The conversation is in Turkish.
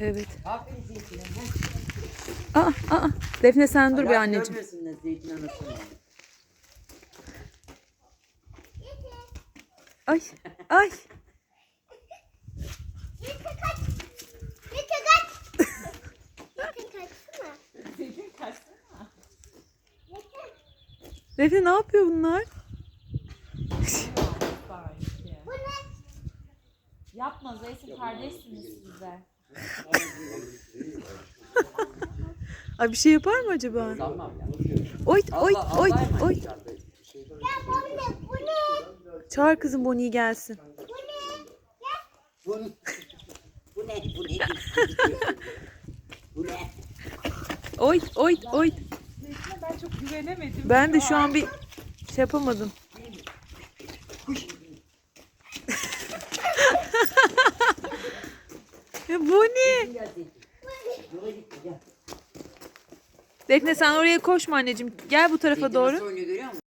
Evet. Aferin zeytine. Aa, aa. Defne sen dur bir Ayak anneciğim. Zeytin anasını. Ay. Ay. Zeytin kaçsana. Defne ne yapıyor bunlar? Yapma Zeytin kardeşsiniz size. Ay bir şey yapar mı acaba? Sanmam ya. Oy oy Allah oy Allah oy. emanet. Çağır kızım Bonnie'yi gelsin. Bu ne? Bu ne? Bu ne? Bu ne? Oy oy oy. Ben çok güvenemedim. Ben de şu an bir şey yapamadım. ya Yola gitti gel. Defne sen oraya koşma anneciğim. Gel bu tarafa doğru.